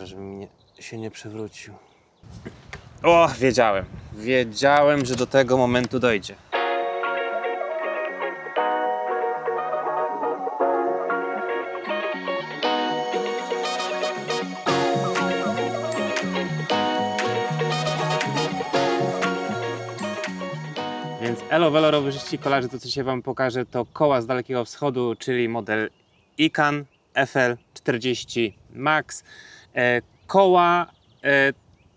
Boże, mi nie, się nie przewrócił. O, wiedziałem. Wiedziałem, że do tego momentu dojdzie. Więc Elo Velo rowerzyści kolarze, to co dzisiaj Wam pokażę to koła z Dalekiego Wschodu, czyli model Ican FL40 Max. E, koła e,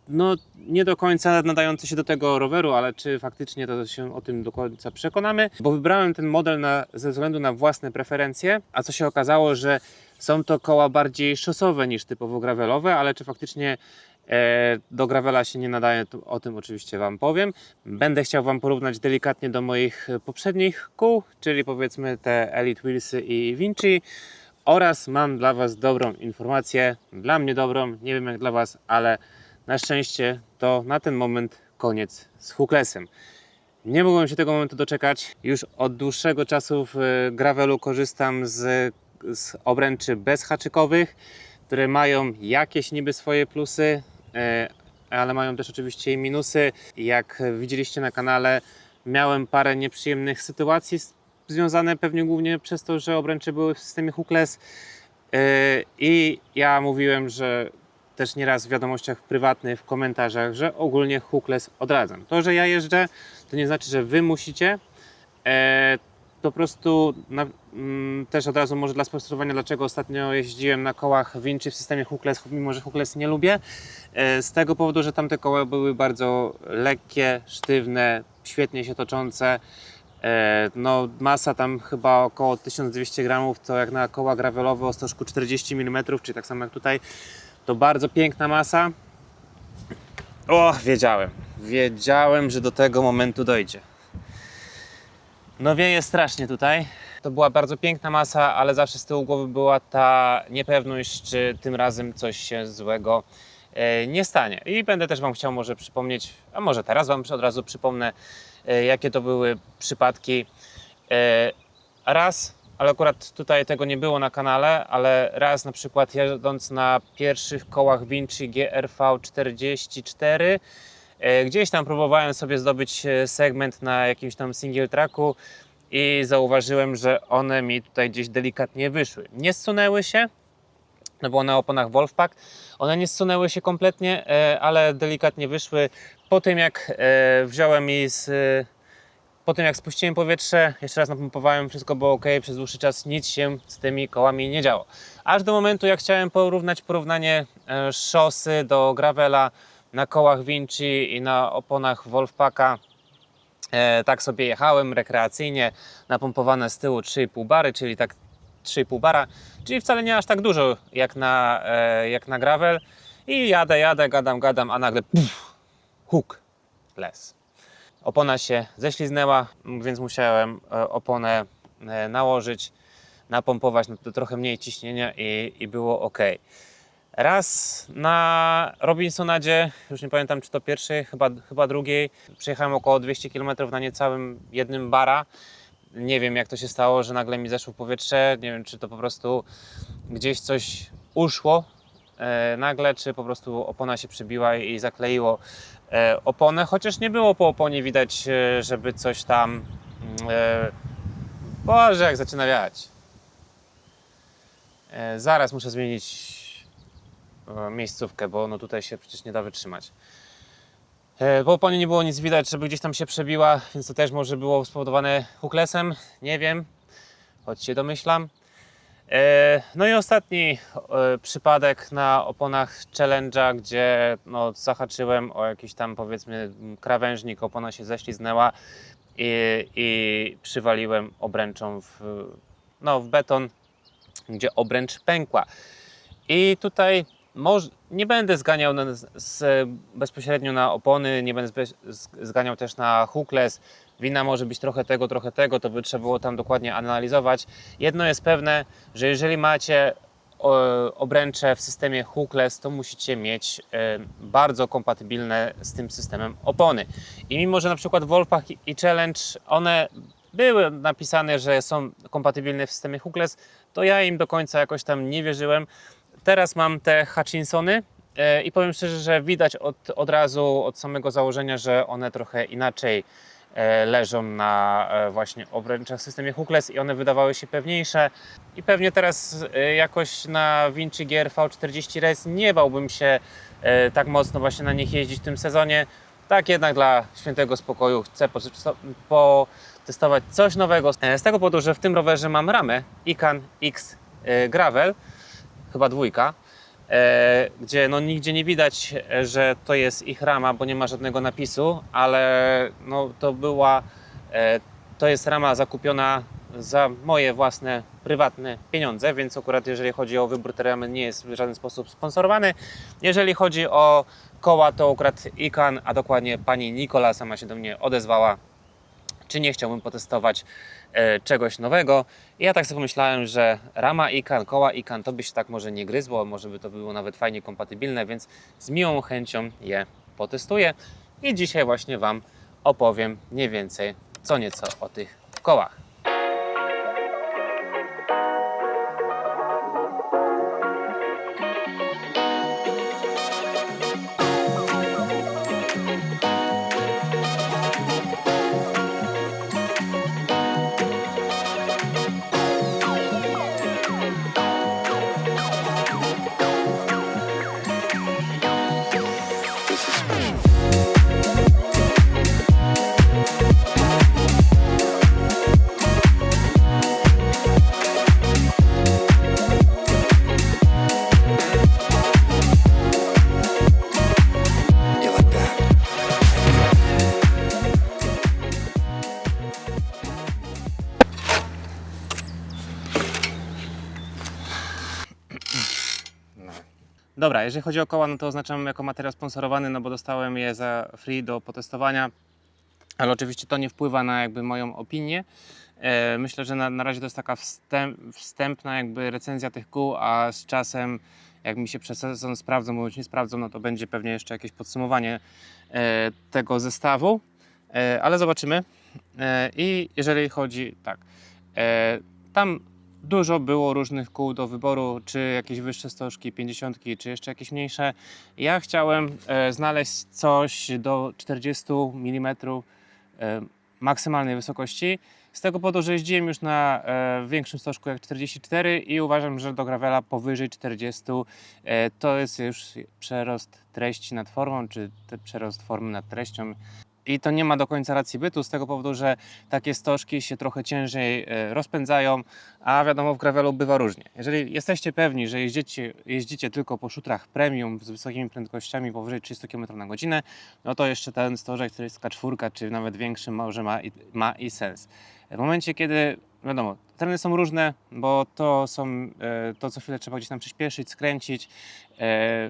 no nie do końca nadające się do tego roweru, ale czy faktycznie to się o tym do końca przekonamy, bo wybrałem ten model na, ze względu na własne preferencje, a co się okazało, że są to koła bardziej szosowe niż typowo gravelowe, ale czy faktycznie e, do gravela się nie nadaje, o tym oczywiście Wam powiem. Będę chciał Wam porównać delikatnie do moich poprzednich kół, czyli powiedzmy te Elite Wheelsy i Vinci oraz mam dla Was dobrą informację, dla mnie dobrą, nie wiem jak dla Was, ale na szczęście to na ten moment koniec z hooklesem. Nie mogłem się tego momentu doczekać. Już od dłuższego czasu w e, gravelu korzystam z, z obręczy bezhaczykowych, które mają jakieś niby swoje plusy, e, ale mają też oczywiście i minusy. Jak widzieliście na kanale, miałem parę nieprzyjemnych sytuacji s- związane pewnie głównie przez to, że obręcze były w systemie hookless. E, I ja mówiłem, że też nieraz w wiadomościach prywatnych, w komentarzach, że ogólnie hookless odradzam. To, że ja jeżdżę, to nie znaczy, że wy musicie. E, po prostu na, mm, też od razu może dla sprostowania, dlaczego ostatnio jeździłem na kołach Vinci w systemie hookless, mimo że hookless nie lubię. E, z tego powodu, że tamte koła były bardzo lekkie, sztywne, świetnie się toczące. E, no, masa tam chyba około 1200 gramów, to jak na koła gravelowe o stożku 40 mm, czyli tak samo jak tutaj, to bardzo piękna masa. O, wiedziałem. Wiedziałem, że do tego momentu dojdzie. No wieje strasznie tutaj. To była bardzo piękna masa, ale zawsze z tyłu głowy była ta niepewność, czy tym razem coś się złego e, nie stanie. I będę też Wam chciał może przypomnieć, a może teraz Wam od razu przypomnę, jakie to były przypadki. E, Raz, ale akurat tutaj tego nie było na kanale, ale raz na przykład jadąc na pierwszych kołach Vinci GRV 44, e, gdzieś tam próbowałem sobie zdobyć e, segment na jakimś tam single tracku i zauważyłem, że one mi tutaj gdzieś delikatnie wyszły. Nie zsunęły się, no było na oponach Wolfpack. One nie zsunęły się kompletnie, e, ale delikatnie wyszły. Po tym jak e, wziąłem i z, e, po tym jak spuściłem powietrze, jeszcze raz napompowałem, wszystko było ok, przez dłuższy czas nic się z tymi kołami nie działo. Aż do momentu jak chciałem porównać porównanie e, szosy do gravela na kołach Vinci i na oponach Wolfpacka. Tak sobie jechałem rekreacyjnie, napompowane z tyłu 3,5 bary, czyli tak 3,5 bara, czyli wcale nie aż tak dużo jak na, jak na gravel. I jadę, jadę, gadam, gadam, a nagle huk, les. Opona się ześliznęła, więc musiałem e, oponę e, nałożyć, napompować, no to trochę mniej ciśnienia i, i było ok. Raz na Robinsonadzie, już nie pamiętam czy to pierwszy, chyba, chyba drugiej, przejechałem około 200 km na niecałym jednym bara. Nie wiem jak to się stało, że nagle mi zeszło powietrze, nie wiem czy to po prostu gdzieś coś uszło e, nagle, czy po prostu opona się przybiła i zakleiło oponę, chociaż nie było po oponie widać, e, żeby coś tam... mm, E, Boże, jak zaczyna wiać. E, zaraz muszę zmienić e, miejscówkę, bo no tutaj się przecież nie da wytrzymać. E, Po oponie nie było nic widać, żeby gdzieś tam się przebiła, więc to też może było spowodowane hooklesem, nie wiem, choć się domyślam. E, No i ostatni e, przypadek na oponach Challenge'a, gdzie no, zahaczyłem o jakiś tam powiedzmy krawężnik, opona się ześliznęła i, i przywaliłem obręczą w, no, w beton, gdzie obręcz pękła. I tutaj nie będę zganiał na, z, bezpośrednio na opony, nie będę zganiał też na hookless. Wina może być trochę tego, trochę tego, to by trzeba było tam dokładnie analizować. Jedno jest pewne, że jeżeli macie obręcze w systemie hookless, to musicie mieć e, bardzo kompatybilne z tym systemem opony. I mimo, że na przykład Wolfpack i- Challenge, one były napisane, że są kompatybilne w systemie hookless, to ja im do końca jakoś tam nie wierzyłem. Teraz mam te Hutchinsony e, i powiem szczerze, że widać od, od razu, od samego założenia, że one trochę inaczej leżą na e, właśnie obręczach w systemie hookless i one wydawały się pewniejsze. I pewnie teraz e, jakoś na Vinci Gear V40 Race nie bałbym się e, tak mocno właśnie na nich jeździć w tym sezonie. Tak jednak dla świętego spokoju chcę po- potestować coś nowego. E, Z tego powodu, że w tym rowerze mam ramę Ican X e, Gravel, chyba dwójka, e, gdzie no nigdzie nie widać, e, że to jest ich rama, bo nie ma żadnego napisu, ale no to była, e, to jest rama zakupiona za moje własne, prywatne pieniądze, więc akurat jeżeli chodzi o wybór ramy nie jest w żaden sposób sponsorowany. Jeżeli chodzi o koła, to akurat Ikan, a dokładnie pani Nikola sama się do mnie odezwała, czy nie chciałbym potestować e, czegoś nowego. I ja tak sobie pomyślałem, że rama Ikan, koła Ikan to by się tak może nie gryzło, może by to było nawet fajnie kompatybilne, więc z miłą chęcią je potestuję. I dzisiaj właśnie Wam opowiem mniej więcej co nieco o tych kołach. Dobra, jeżeli chodzi o koła, no to oznaczam jako materiał sponsorowany, no bo dostałem je za free do potestowania, ale oczywiście to nie wpływa na jakby moją opinię. E, myślę, że na, na razie to jest taka wstęp, wstępna jakby recenzja tych kół, a z czasem jak mi się przez sezon sprawdzą bądź nie sprawdzą, no to będzie pewnie jeszcze jakieś podsumowanie e, tego zestawu, e, ale zobaczymy. I jeżeli chodzi, tak, tam dużo było różnych kół do wyboru, czy jakieś wyższe stożki, 50, czy jeszcze jakieś mniejsze. Ja chciałem e, znaleźć coś do 40 mm e, maksymalnej wysokości. Z tego powodu, że jeździłem już na e, większym stożku jak 44 i uważam, że do gravela powyżej 40 e, to jest już przerost treści nad formą, czy przerost formy nad treścią. I to nie ma do końca racji bytu, z tego powodu, że takie stożki się trochę ciężej e, rozpędzają, a wiadomo, w gravelu bywa różnie. Jeżeli jesteście pewni, że jeździcie, jeździcie tylko po szutrach premium z wysokimi prędkościami powyżej 30 km na godzinę, no to jeszcze ten stożek 44 czy nawet większy może ma i, ma i sens. W momencie, kiedy, wiadomo, tereny są różne, bo to są, e, to co chwilę trzeba gdzieś tam przyspieszyć, skręcić, e,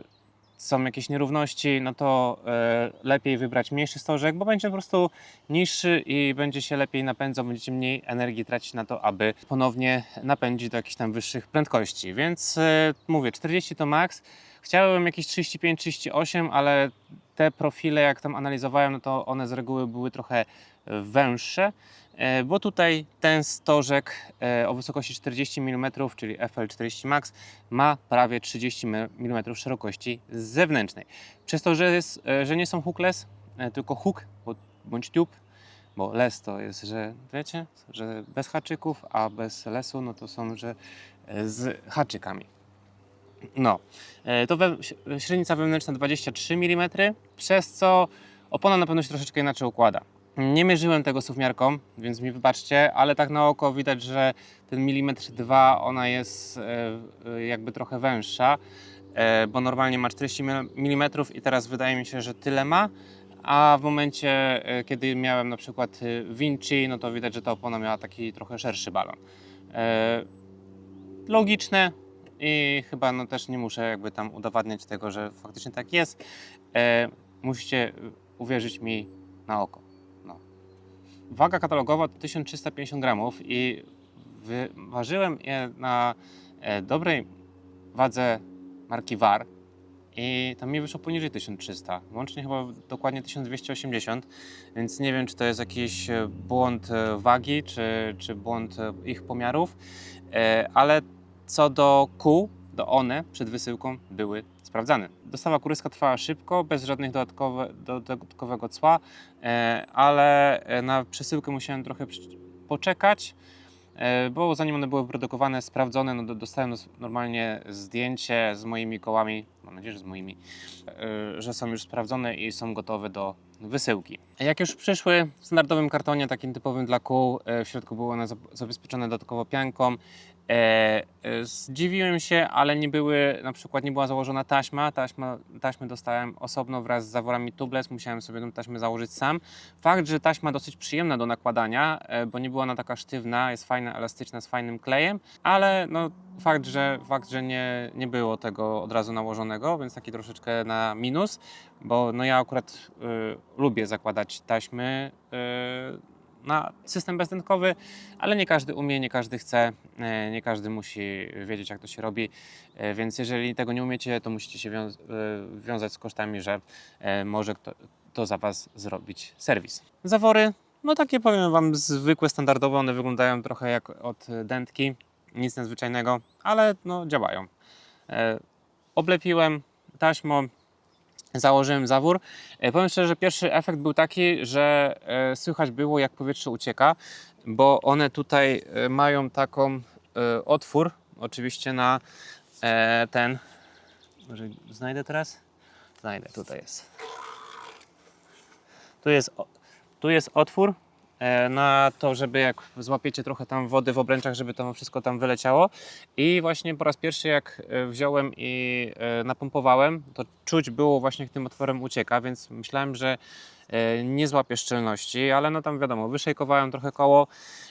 są jakieś nierówności, no to e, lepiej wybrać mniejszy stożek, bo będzie po prostu niższy i będzie się lepiej napędzał, będziecie mniej energii tracić na to, aby ponownie napędzić do jakichś tam wyższych prędkości. Więc e, mówię, 40 to max. Chciałem jakieś 35-38, ale te profile, jak tam analizowałem, no to one z reguły były trochę węższe, e, bo tutaj ten stożek e, o wysokości 40 mm, czyli FL40 Max, ma prawie 30 mm szerokości zewnętrznej. Przez to, że, jest, e, że nie są hookless, tylko hook bądź tube, bo les to jest, że wiecie, że bez haczyków, a bez lesu no to są, że z haczykami. No, to we, średnica wewnętrzna 23 mm, przez co opona na pewno się troszeczkę inaczej układa. Nie mierzyłem tego suwmiarką, więc mi wybaczcie, ale tak na oko widać, że ten milimetr 2 ona jest e, e, jakby trochę węższa, e, bo normalnie ma 40 mm i teraz wydaje mi się, że tyle ma, a w momencie, kiedy miałem na przykład Vinci, no to widać, że ta opona miała taki trochę szerszy balon. Logiczne i chyba no też nie muszę jakby tam udowadniać tego, że faktycznie tak jest. Musicie uwierzyć mi na oko. Waga katalogowa to 1350 gramów i wyważyłem je na e, dobrej wadze marki VAR i tam mi wyszło poniżej 1300, łącznie chyba dokładnie 1280, więc nie wiem, czy to jest jakiś e, błąd e, wagi, czy, czy błąd ich pomiarów, ale co do kół, to one przed wysyłką były sprawdzane. Dostawa kurierska trwała szybko, bez żadnych dodatkowe, dodatkowego cła, e, ale e, na przesyłkę musiałem trochę poczekać, e, bo zanim one były produkowane, sprawdzone, no do- dostałem normalnie zdjęcie z moimi kołami, mam nadzieję, że z moimi, że są już sprawdzone i są gotowe do wysyłki. Jak już przyszły w standardowym kartonie, takim typowym dla kół, w środku były one zab- zabezpieczone dodatkowo pianką. E, e, Zdziwiłem się, ale nie były, na przykład nie była założona taśma. taśma taśmy dostałem osobno wraz z zaworami tubeless, musiałem sobie tą taśmę założyć sam. Fakt, że taśma dosyć przyjemna do nakładania, e, bo nie była ona taka sztywna, jest fajna, elastyczna, z fajnym klejem, ale no, fakt, że, fakt, że nie, nie było tego od razu nałożonego, więc taki troszeczkę na minus, bo no ja akurat y, lubię zakładać taśmy y, na system bezdętkowy, ale nie każdy umie, nie każdy chce, e, nie każdy musi wiedzieć, jak to się robi. E, Więc jeżeli tego nie umiecie, to musicie się e, wiązać z kosztami, że może kto, to za Was zrobić serwis. Zawory, no takie powiem Wam, zwykłe, standardowe, one wyglądają trochę jak od dętki, nic nadzwyczajnego, ale no działają. Oblepiłem taśmą, założyłem zawór. E, Powiem szczerze, że pierwszy efekt był taki, że e, słychać było jak powietrze ucieka, bo one tutaj e, mają taką otwór, oczywiście na ten, może znajdę teraz? Znajdę, tutaj jest. Tu jest, tu jest otwór na to, żeby jak złapiecie trochę tam wody w obręczach, żeby to wszystko tam wyleciało. I właśnie po raz pierwszy jak e, wziąłem i e, napompowałem, to czuć było właśnie tym otworem ucieka, więc myślałem, że e, nie złapię szczelności, ale no tam wiadomo, wyszejkowałem trochę koło,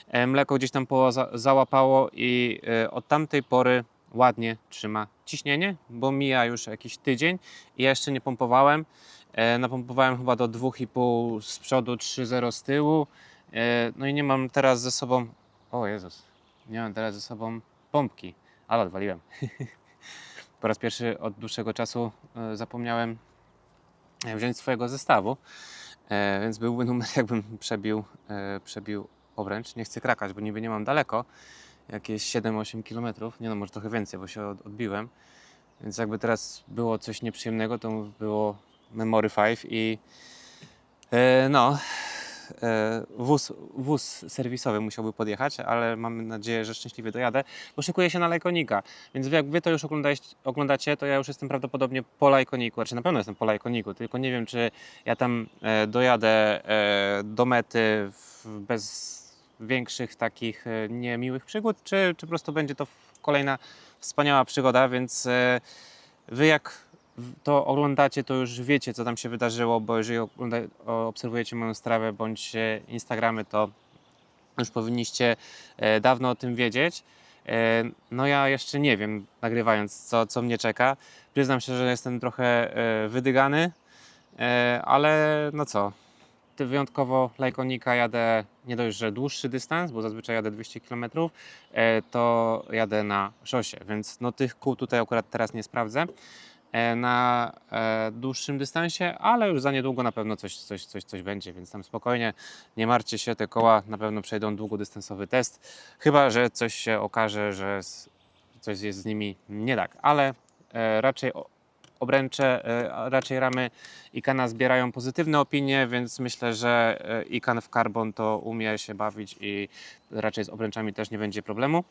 e, mleko gdzieś tam załapało i e, od tamtej pory ładnie trzyma ciśnienie, bo mija już jakiś tydzień i ja jeszcze nie pompowałem. E, Napompowałem chyba do 2,5 z przodu, 3,0 z tyłu. E, No i nie mam teraz ze sobą. O Jezus, nie mam teraz ze sobą pompki, ale odwaliłem. Po raz pierwszy od dłuższego czasu e, zapomniałem e, wziąć swojego zestawu, więc byłby numer, jakbym przebił, przebił obręcz. Nie chcę krakać, bo niby nie mam daleko, jakieś 7-8 km, nie no, może trochę więcej, bo się od- odbiłem. Więc jakby teraz było coś nieprzyjemnego, to było Memory 5 i no, wóz, wóz serwisowy musiałby podjechać, ale mam nadzieję, że szczęśliwie dojadę, bo szykuję się na lajkonika. Więc jak wy to już oglądacie, to ja już jestem prawdopodobnie po lajkoniku, znaczy na pewno jestem po lajkoniku, tylko nie wiem, czy ja tam e, dojadę e, do mety bez większych takich e, niemiłych przygód, czy, czy po prostu będzie to kolejna wspaniała przygoda, więc e, wy jak to oglądacie, to już wiecie, co tam się wydarzyło, bo jeżeli ogląda, obserwujecie moją strawę bądź e, Instagramy, to już powinniście e, dawno o tym wiedzieć. E, No ja jeszcze nie wiem, nagrywając, co, co mnie czeka. Przyznam się, że jestem trochę wydygany, ale no co, wyjątkowo lajkonika jadę nie dość, że dłuższy dystans, bo zazwyczaj jadę 200 km, to jadę na szosie, więc no tych kół tutaj akurat teraz nie sprawdzę na e, dłuższym dystansie, ale już za niedługo na pewno coś, coś, coś, coś będzie, więc tam spokojnie, nie martwcie się, te koła na pewno przejdą długodystansowy test, chyba, że coś się okaże, że coś jest z nimi nie tak, ale e, raczej obręcze, e, raczej ramy Ikana zbierają pozytywne opinie, więc myślę, że e, Ikan w Carbon to umie się bawić i raczej z obręczami też nie będzie problemu.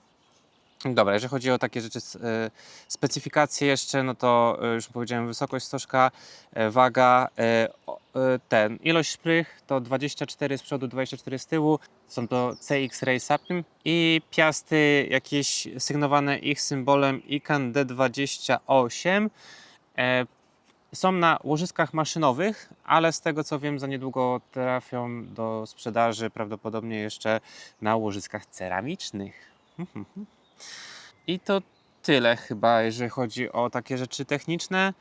Dobra, jeżeli chodzi o takie rzeczy, e, specyfikacje jeszcze, no to e, już powiedziałem wysokość stożka, e, waga, ten, ilość szprych to 24 z przodu, 24 z tyłu, są to CX Ray Sapim i piasty jakieś sygnowane ich symbolem ICAN D28. E, są na łożyskach maszynowych, ale z tego co wiem, za niedługo trafią do sprzedaży prawdopodobnie jeszcze na łożyskach ceramicznych. I to tyle chyba, jeżeli chodzi o takie rzeczy techniczne.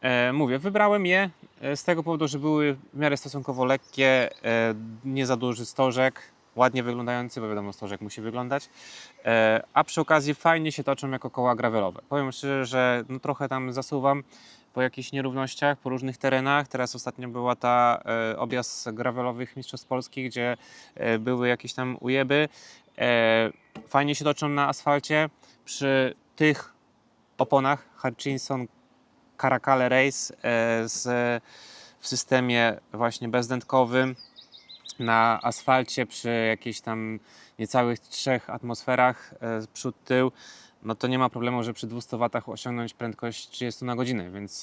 E, mówię, wybrałem je e, z tego powodu, że były w miarę stosunkowo lekkie, e, nie za duży stożek, ładnie wyglądający, bo wiadomo, stożek musi wyglądać. E, a przy okazji fajnie się toczą jako koła gravelowe. Powiem szczerze, że no trochę tam zasuwam po jakichś nierównościach, po różnych terenach. Teraz ostatnio była ta e, objazd gravelowych Mistrzostw Polski, gdzie e, były jakieś tam ujeby. E, fajnie się toczą na asfalcie. Przy tych oponach Hutchinson Caracale Race e, z, w systemie właśnie bezdętkowym na asfalcie przy jakichś tam niecałych trzech atmosferach e, przód tył, no to nie ma problemu, że przy 200 watach osiągnąć prędkość 30 na godzinę, więc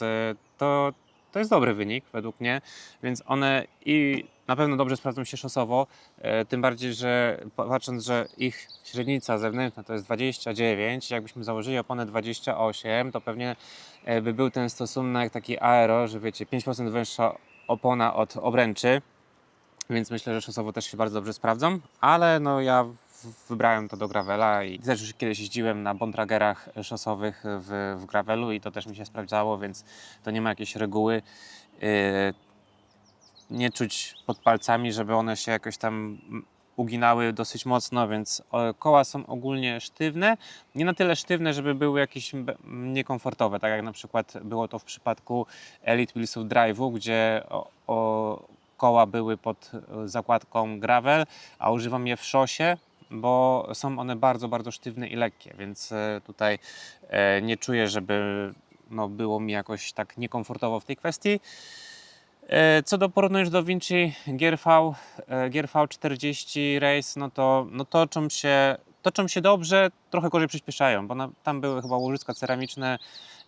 to, to jest dobry wynik według mnie, więc one i na pewno dobrze sprawdzą się szosowo, e, tym bardziej, że patrząc, że ich średnica zewnętrzna to jest 29, jakbyśmy założyli oponę 28, to pewnie e, by był ten stosunek taki aero, że wiecie, 5% wyższa opona od obręczy, więc myślę, że szosowo też się bardzo dobrze sprawdzą, ale no ja wybrałem to do gravela i też już kiedyś jeździłem na bontragerach szosowych w, w gravelu i to też mi się sprawdzało, więc to nie ma jakiejś reguły. Yy, nie czuć pod palcami, żeby one się jakoś tam uginały dosyć mocno, więc e, koła są ogólnie sztywne. Nie na tyle sztywne, żeby były jakieś niekomfortowe, tak jak na przykład było to w przypadku Elite Wheelsów Drive'u, gdzie o, o, koła były pod e, zakładką gravel, a używam je w szosie, bo są one bardzo, bardzo sztywne i lekkie, więc e, tutaj nie czuję, żeby no, było mi jakoś tak niekomfortowo w tej kwestii. E, Co do porównania do Vinci Gear V, e, Gear V40 Race, no to no toczą, się, toczą się dobrze, trochę gorzej przyspieszają, bo na, tam były chyba łożyska ceramiczne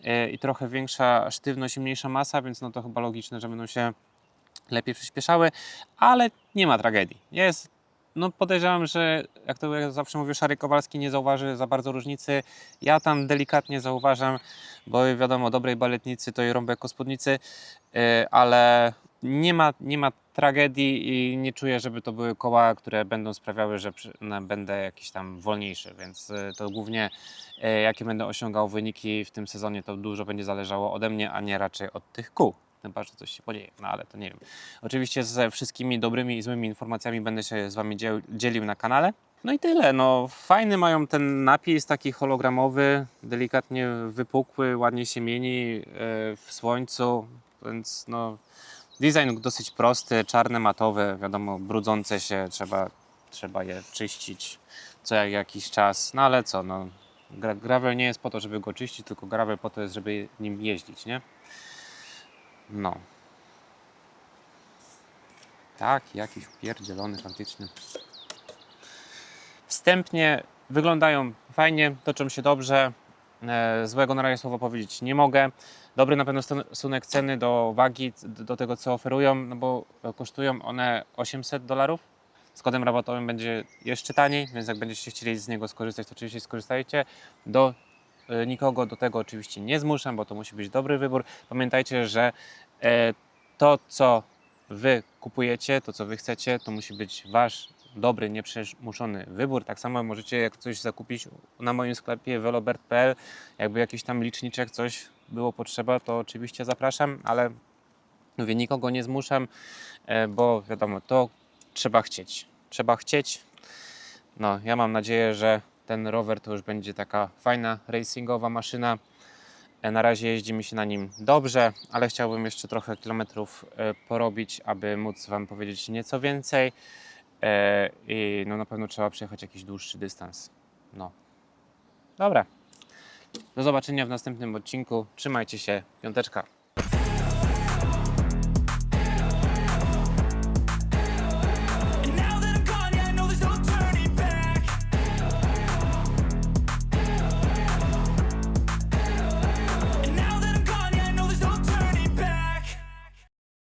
e, i trochę większa sztywność i mniejsza masa, więc no to chyba logiczne, że będą się lepiej przyspieszały, ale nie ma tragedii. Jest, no podejrzewam, że jak to zawsze mówił Szary Kowalski, nie zauważy za bardzo różnicy. Ja tam delikatnie zauważam, bo wiadomo, dobrej baletnicy to i rąbek jako spódnicy, yy, ale nie ma, nie ma tragedii i nie czuję, żeby to były koła, które będą sprawiały, że będę jakiś tam wolniejszy, więc yy, to głównie yy, jakie będę osiągał wyniki w tym sezonie, to dużo będzie zależało ode mnie, a nie raczej od tych kół. Chyba, że coś się podzieje, no ale to nie wiem. Oczywiście ze wszystkimi dobrymi i złymi informacjami będę się z Wami dziel- dzielił na kanale. No i tyle. No, fajny mają ten napis taki hologramowy, delikatnie wypukły, ładnie się mieni e, w słońcu, więc no, design dosyć prosty, czarne, matowe, wiadomo, brudzące się, trzeba, trzeba je czyścić co jak jakiś czas. No ale co, no, gra- gravel nie jest po to, żeby go czyścić, tylko gravel po to jest, żeby nim jeździć, nie? No. Tak, jakiś upierdzielony faktycznie. Wstępnie wyglądają fajnie, toczą się dobrze. E, Złego na razie słowa powiedzieć nie mogę. Dobry na pewno stosunek ceny do wagi, do tego co oferują, no bo e, kosztują one 800 dolarów. Z kodem rabatowym będzie jeszcze taniej, więc jak będziecie chcieli z niego skorzystać, to oczywiście skorzystajcie. Do nikogo do tego oczywiście nie zmuszam, bo to musi być dobry wybór. Pamiętajcie, że e, to, co wy kupujecie, to co wy chcecie, to musi być wasz dobry, nieprzemuszony wybór. Tak samo możecie jak coś zakupić na moim sklepie velobert.pl, jakby jakiś tam liczniczek, coś było potrzeba, to oczywiście zapraszam, ale mówię, nikogo nie zmuszam, e, bo wiadomo, to trzeba chcieć. Trzeba chcieć. No, ja mam nadzieję, że ten rower to już będzie taka fajna racingowa maszyna. E, Na razie jeździ mi się na nim dobrze, ale chciałbym jeszcze trochę kilometrów e, porobić, aby móc Wam powiedzieć nieco więcej. E, I no na pewno trzeba przejechać jakiś dłuższy dystans. No. Dobra. Do zobaczenia w następnym odcinku. Trzymajcie się. Piąteczka.